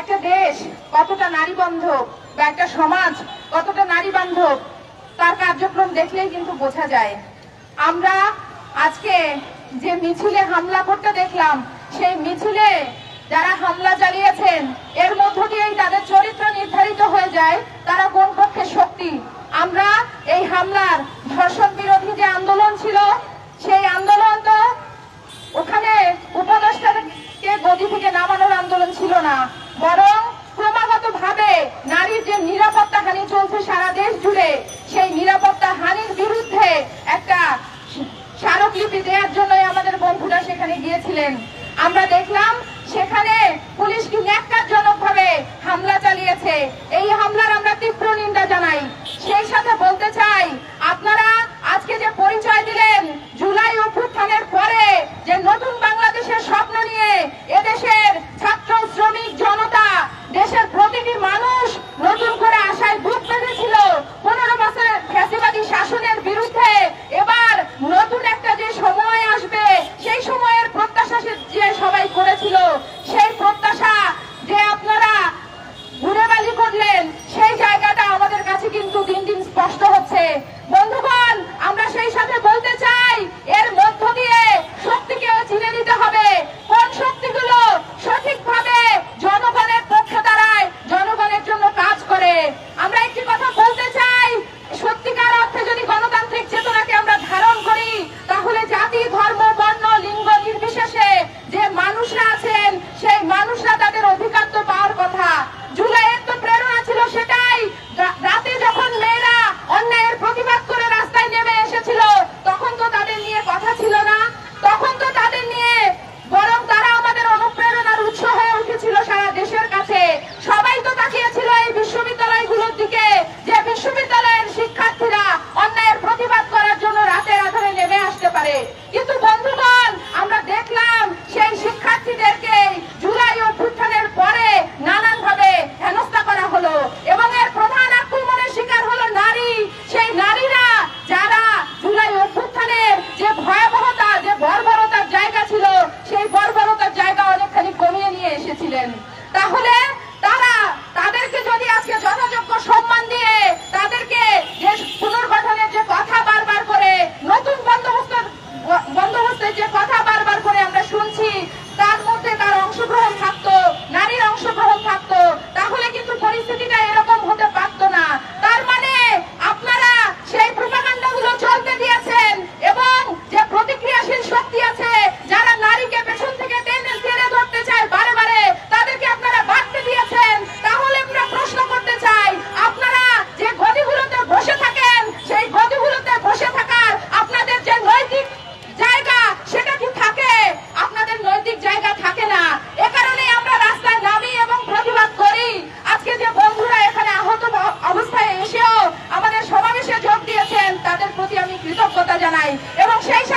একটা দেশ কতটা নারী বান্ধব বা একটা সমাজ কতটা নারী বান্ধব তার কার্যক্রম দেখলেই কিন্তু বোঝা যায়। আমরা আজকে যে মিছিলে হামলা করতে দেখলাম, সেই মিছিলে যারা হামলা চালিয়েছেন, এর মধ্য দিয়েই তাদের চরিত্র নির্ধারিত হয়ে যায়, তারা কোন পক্ষে শক্তি। আমরা এই হামলার করেছেন আমরা দেখলাম সেখানে পুলিশকে ন্যাক্কারজনক ভাবে হামলা চালিয়েছে। এই হামলার আমরা তীব্র নিন্দা জানাই। সেই সাথে বলতে চাই, আপনারা আজকে যে পরিচয় দিলেন, জুলাই অভ্যুত্থানের পরে যে নতুন বাংলাদেশের স্বপ্ন নিয়ে এদেশের ছাত্র, শ্রমিক, জনতা, দেশের প্রতিটি মানুষ Fantasia Eu não sei se